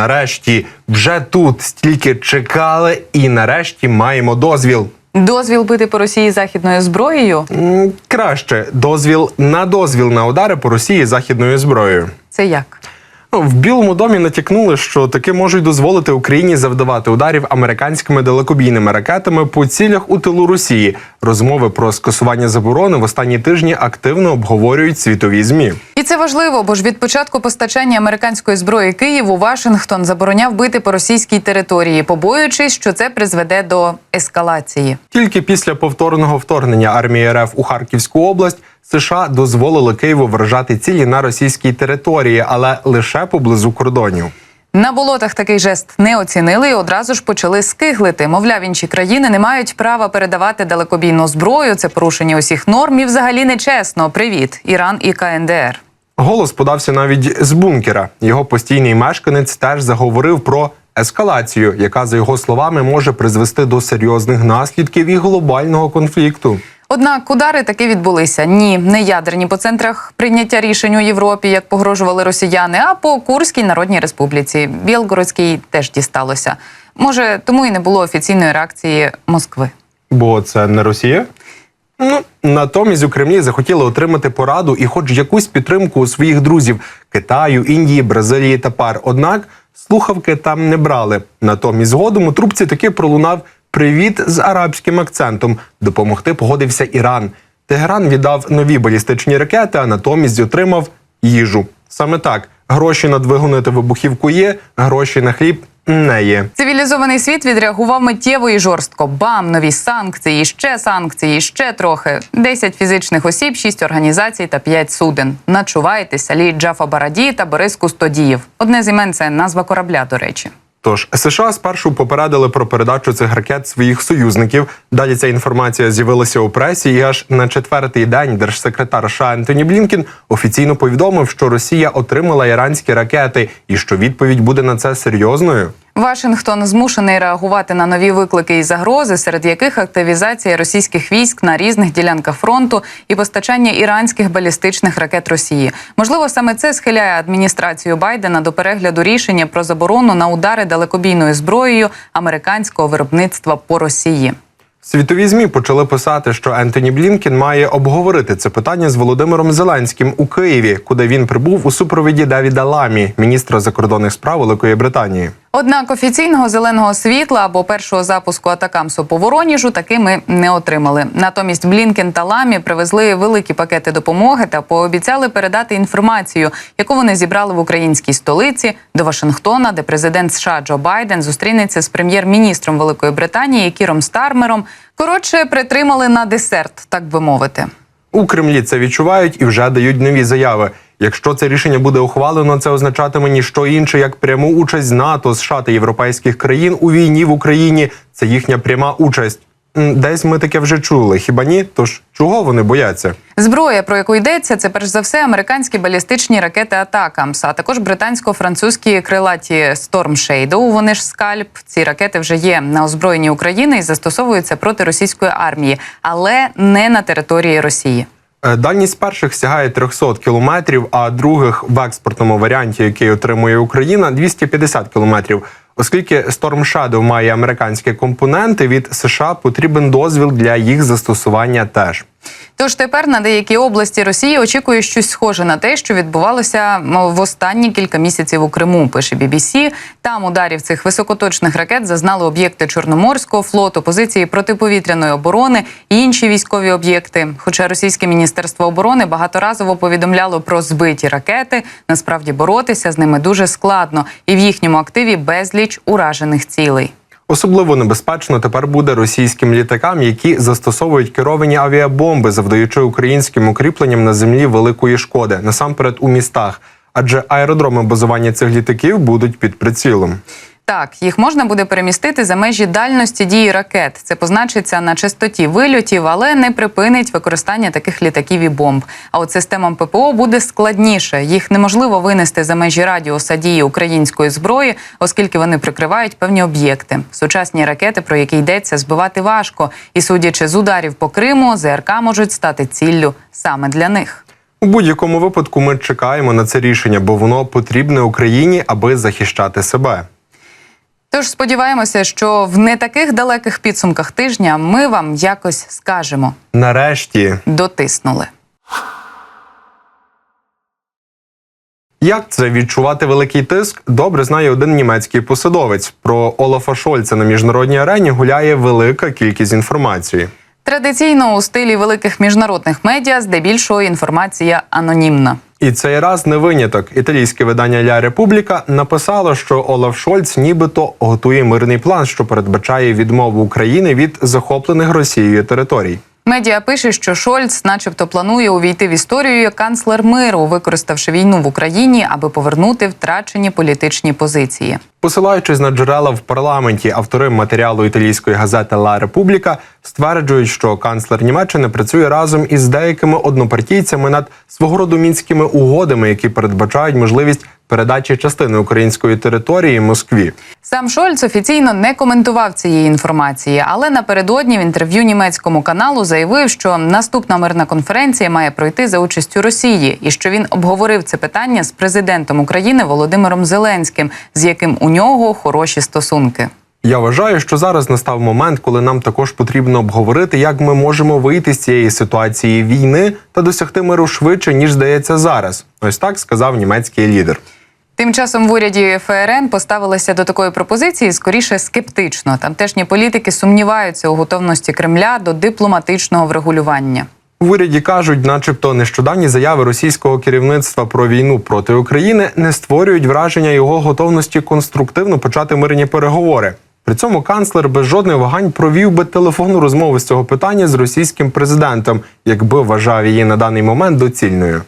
Нарешті, вже тут стільки чекали, і нарешті маємо дозвіл. Дозвіл бити по Росії західною зброєю М, Краще дозвіл на дозвіл на удари по Росії західною зброєю. це як? Ну, В Білому домі натякнули, що таки можуть дозволити Україні завдавати ударів американськими далекобійними ракетами по цілях у тилу Росії. Розмови про скасування заборони в останні тижні активно обговорюють світові змі. І це важливо, бо ж від початку постачання американської зброї Києву Вашингтон забороняв бити по російській території, побоюючись, що це призведе до ескалації. Тільки після повторного вторгнення армії РФ у Харківську область США дозволили Києву вражати цілі на російській території, але лише поблизу кордонів. На болотах такий жест не оцінили і одразу ж почали скиглити. Мовляв, інші країни не мають права передавати далекобійну зброю. Це порушення усіх норм і взагалі нечесно. Привіт, Іран і КНДР. Голос подався навіть з бункера. Його постійний мешканець теж заговорив про ескалацію, яка, за його словами, може призвести до серйозних наслідків і глобального конфлікту. Однак удари таки відбулися. Ні, не ядерні по центрах прийняття рішень у Європі, як погрожували росіяни, а по Курській Народній Республіці. Білгородській теж дісталося. Може, тому і не було офіційної реакції Москви. Бо це не Росія. Ну натомість у Кремлі захотіли отримати пораду і, хоч якусь підтримку у своїх друзів Китаю, Індії, Бразилії та пар. Однак слухавки там не брали. Натомість згодом у трубці таки пролунав привіт з арабським акцентом. Допомогти погодився Іран. Тегеран віддав нові балістичні ракети, а натомість отримав їжу. Саме так гроші на двигуни та вибухівку є, гроші на хліб не є. Цивілізований світ відреагував миттєво і жорстко. Бам, нові санкції, ще санкції, ще трохи. 10 фізичних осіб, 6 організацій та 5 суден. Начувайтеся, Алі Джафа Бараді та Борис Кустодієв. Одне з імен це назва корабля, до речі. Тож США спершу попередили про передачу цих ракет своїх союзників. Далі ця інформація з'явилася у пресі, і аж на четвертий день держсекретар США Ентоні Блінкін офіційно повідомив, що Росія отримала іранські ракети, і що відповідь буде на це серйозною. Вашингтон змушений реагувати на нові виклики і загрози, серед яких активізація російських військ на різних ділянках фронту і постачання іранських балістичних ракет Росії. Можливо, саме це схиляє адміністрацію Байдена до перегляду рішення про заборону на удари далекобійною зброєю американського виробництва по Росії. Світові змі почали писати, що Ентоні Блінкін має обговорити це питання з Володимиром Зеленським у Києві, куди він прибув у супровіді Давіда Ламі, міністра закордонних справ Великої Британії. Однак офіційного зеленого світла або першого запуску атакамсу по Вороніжу таки ми не отримали. Натомість Блінкен та Ламі привезли великі пакети допомоги та пообіцяли передати інформацію, яку вони зібрали в українській столиці до Вашингтона, де президент США Джо Байден зустрінеться з прем'єр-міністром Великої Британії Кіром Стармером. Коротше, притримали на десерт, так би мовити. У Кремлі це відчувають і вже дають нові заяви. Якщо це рішення буде ухвалено, це означатиме ніщо інше як пряму участь НАТО, США та європейських країн у війні в Україні. Це їхня пряма участь. Десь ми таке вже чули. Хіба ні? Тож чого вони бояться? Зброя, про яку йдеться, це перш за все американські балістичні ракети Атакамс, а також британсько-французькі крилаті Storm Shadow. Вони ж скальп. Ці ракети вже є на озброєнні України і застосовуються проти російської армії, але не на території Росії. Е, Дальність перших сягає 300 кілометрів, а других в експортному варіанті, який отримує Україна, 250 кілометрів. Оскільки Storm Shadow має американські компоненти, від США потрібен дозвіл для їх застосування теж. Тож тепер на деякі області Росії очікує щось схоже на те, що відбувалося в останні кілька місяців у Криму. Пише BBC. Там ударів цих високоточних ракет зазнали об'єкти Чорноморського флоту, позиції протиповітряної оборони і інші військові об'єкти. Хоча російське міністерство оборони багаторазово повідомляло про збиті ракети, насправді боротися з ними дуже складно, і в їхньому активі безліч уражених цілей. Особливо небезпечно тепер буде російським літакам, які застосовують керовані авіабомби, завдаючи українським укріпленням на землі великої шкоди, насамперед у містах. Адже аеродроми базування цих літаків будуть під прицілом. Так, їх можна буде перемістити за межі дальності дії ракет. Це позначиться на частоті вильотів, але не припинить використання таких літаків і бомб. А от системам ППО буде складніше. Їх неможливо винести за межі радіуса дії української зброї, оскільки вони прикривають певні об'єкти. Сучасні ракети, про які йдеться, збивати важко. І судячи з ударів по Криму, ЗРК можуть стати ціллю саме для них. У будь-якому випадку ми чекаємо на це рішення, бо воно потрібне Україні, аби захищати себе. Тож сподіваємося, що в не таких далеких підсумках тижня ми вам якось скажемо. Нарешті, Дотиснули. як це відчувати великий тиск, добре знає один німецький посадовець. Про Олафа Шольца на міжнародній арені гуляє велика кількість інформації. Традиційно у стилі великих міжнародних медіа здебільшого інформація анонімна. І цей раз не виняток. Італійське видання Ля Републіка написало, що Олаф Шольц нібито готує мирний план, що передбачає відмову України від захоплених Росією територій. Медіа пише, що Шольц, начебто, планує увійти в історію як канцлер миру, використавши війну в Україні, аби повернути втрачені політичні позиції. Посилаючись на джерела в парламенті, автори матеріалу італійської газети Ла Републіка стверджують, що канцлер Німеччини працює разом із деякими однопартійцями над свого роду мінськими угодами, які передбачають можливість передачі частини української території Москві. Сам Шольц офіційно не коментував цієї інформації, але напередодні в інтерв'ю німецькому каналу заявив, що наступна мирна конференція має пройти за участю Росії, і що він обговорив це питання з президентом України Володимиром Зеленським, з яким у нього хороші стосунки. Я вважаю, що зараз настав момент, коли нам також потрібно обговорити, як ми можемо вийти з цієї ситуації війни та досягти миру швидше ніж здається зараз. Ось так сказав німецький лідер. Тим часом в уряді ФРН поставилися до такої пропозиції скоріше скептично. Тамтешні політики сумніваються у готовності Кремля до дипломатичного врегулювання. В уряді кажуть, начебто, нещодавні заяви російського керівництва про війну проти України не створюють враження його готовності конструктивно почати мирні переговори. При цьому канцлер без жодних вагань провів би телефонну розмову з цього питання з російським президентом, якби вважав її на даний момент доцільною.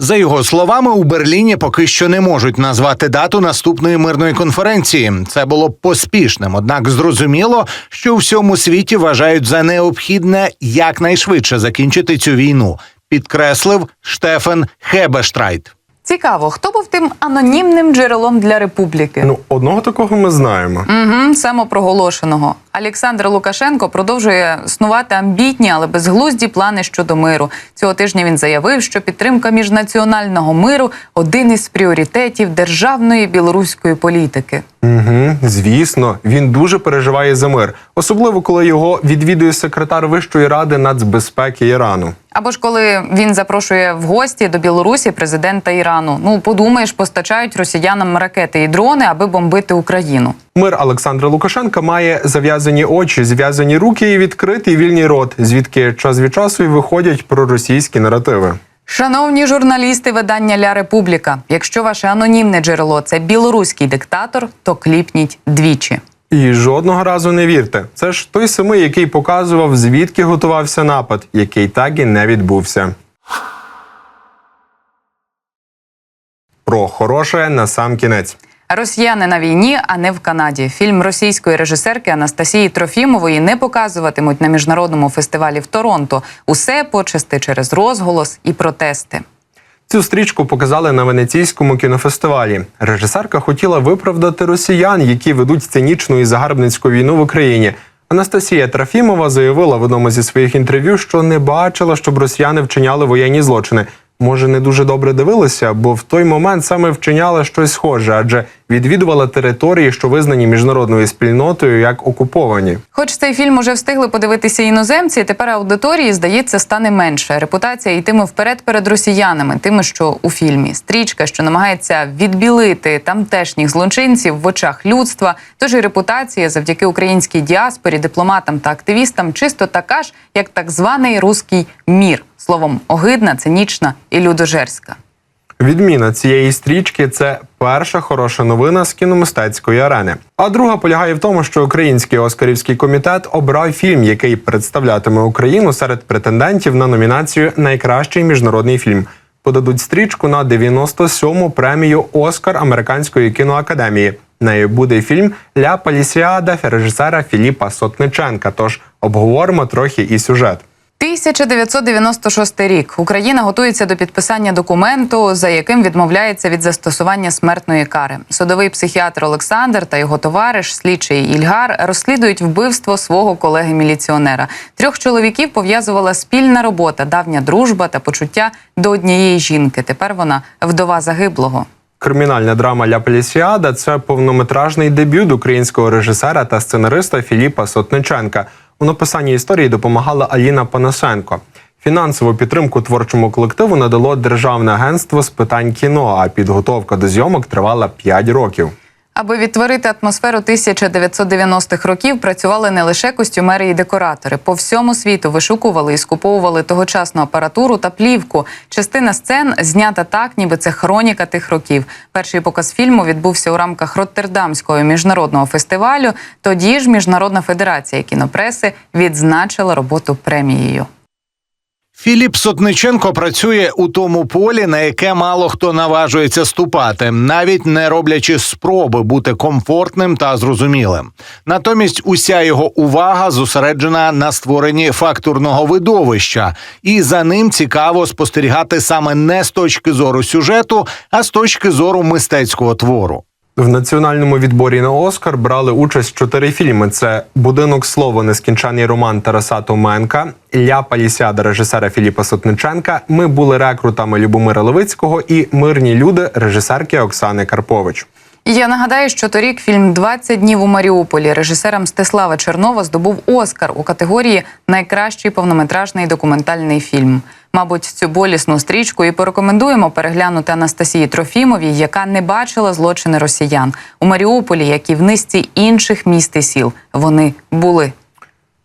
За його словами, у Берліні поки що не можуть назвати дату наступної мирної конференції. Це було б поспішним, однак зрозуміло, що у всьому світі вважають за необхідне якнайшвидше закінчити цю війну. Підкреслив Штефен Хебештрайт. Цікаво, хто був тим анонімним джерелом для республіки? Ну, одного такого ми знаємо. Угу, самопроголошеного. Олександр Лукашенко продовжує снувати амбітні, але безглузді плани щодо миру. Цього тижня він заявив, що підтримка міжнаціонального миру один із пріоритетів державної білоруської політики. Угу, звісно, він дуже переживає за мир, особливо коли його відвідує секретар Вищої ради нацбезпеки Ірану. Або ж коли він запрошує в гості до Білорусі президента Ірану. Ну подумаєш, постачають росіянам ракети і дрони, аби бомбити Україну. Мир Олександра Лукашенка має зав'язані очі, зв'язані руки і відкритий вільний рот, звідки час від часу й виходять проросійські наративи. Шановні журналісти видання Ля Републіка. Якщо ваше анонімне джерело це білоруський диктатор, то кліпніть двічі. І жодного разу не вірте. Це ж той самий, який показував, звідки готувався напад, який так і не відбувся. Про хороше на сам кінець. Росіяни на війні, а не в Канаді. Фільм російської режисерки Анастасії Трофімової не показуватимуть на міжнародному фестивалі в Торонто. Усе почасти через розголос і протести. Цю стрічку показали на венеційському кінофестивалі. Режисерка хотіла виправдати росіян, які ведуть цинічну і загарбницьку війну в Україні. Анастасія Трофімова заявила в одному зі своїх інтерв'ю, що не бачила, щоб росіяни вчиняли воєнні злочини. Може, не дуже добре дивилася, бо в той момент саме вчиняла щось схоже, адже відвідувала території, що визнані міжнародною спільнотою як окуповані. Хоч цей фільм уже встигли подивитися іноземці, тепер аудиторії, здається, стане менше. Репутація йтиме вперед перед росіянами, тими, що у фільмі. Стрічка, що намагається відбілити тамтешніх злочинців в очах людства. Тож і репутація завдяки українській діаспорі, дипломатам та активістам чисто така ж, як так званий руський мір. Словом, огидна, цинічна і людожерська. Відміна цієї стрічки це перша хороша новина з кіномистецької арени. А друга полягає в тому, що Український Оскарівський комітет обрав фільм, який представлятиме Україну серед претендентів на номінацію Найкращий міжнародний фільм. Подадуть стрічку на 97-му премію Оскар Американської кіноакадемії. Нею буде фільм Ля Палісіада режисера Філіпа Сотниченка. Тож обговоримо трохи і сюжет. 1996 рік Україна готується до підписання документу, за яким відмовляється від застосування смертної кари. Судовий психіатр Олександр та його товариш, слідчий Ільгар, розслідують вбивство свого колеги-міліціонера. Трьох чоловіків пов'язувала спільна робота, давня дружба та почуття до однієї жінки. Тепер вона вдова загиблого. Кримінальна драма Ля Полісіада це повнометражний дебют українського режисера та сценариста Філіпа Сотниченка. У написанні історії допомагала Аліна Панасенко. Фінансову підтримку творчому колективу надало Державне агентство з питань кіно, а підготовка до зйомок тривала 5 років. Аби відтворити атмосферу 1990-х років, працювали не лише костюмери і декоратори. По всьому світу вишукували і скуповували тогочасну апаратуру та плівку. Частина сцен знята так, ніби це хроніка тих років. Перший показ фільму відбувся у рамках Роттердамського міжнародного фестивалю. Тоді ж Міжнародна федерація кінопреси відзначила роботу премією. Філіп Сотниченко працює у тому полі, на яке мало хто наважується ступати, навіть не роблячи спроби бути комфортним та зрозумілим. Натомість уся його увага зосереджена на створенні фактурного видовища, і за ним цікаво спостерігати саме не з точки зору сюжету, а з точки зору мистецького твору. В національному відборі на Оскар брали участь чотири фільми: це Будинок слова, нескінчений роман Тараса Томенка, Ля Палісяда режисера Філіпа Сотниченка. Ми були рекрутами Любомира Левицького і Мирні люди режисерки Оксани Карпович. Я нагадаю, що торік фільм «20 днів у Маріуполі режисера Мстислава Чернова здобув Оскар у категорії Найкращий повнометражний документальний фільм. Мабуть, цю болісну стрічку і порекомендуємо переглянути Анастасії Трофімовій, яка не бачила злочини росіян у Маріуполі, як і в низці інших міст і сіл. Вони були.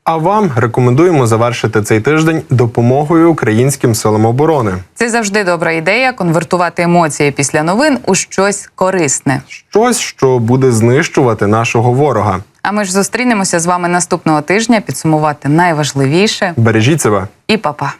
А вам рекомендуємо завершити цей тиждень допомогою українським силам оборони. Це завжди добра ідея конвертувати емоції після новин у щось корисне. Щось, що буде знищувати нашого ворога. А ми ж зустрінемося з вами наступного тижня підсумувати найважливіше Бережіть себе. і па-па.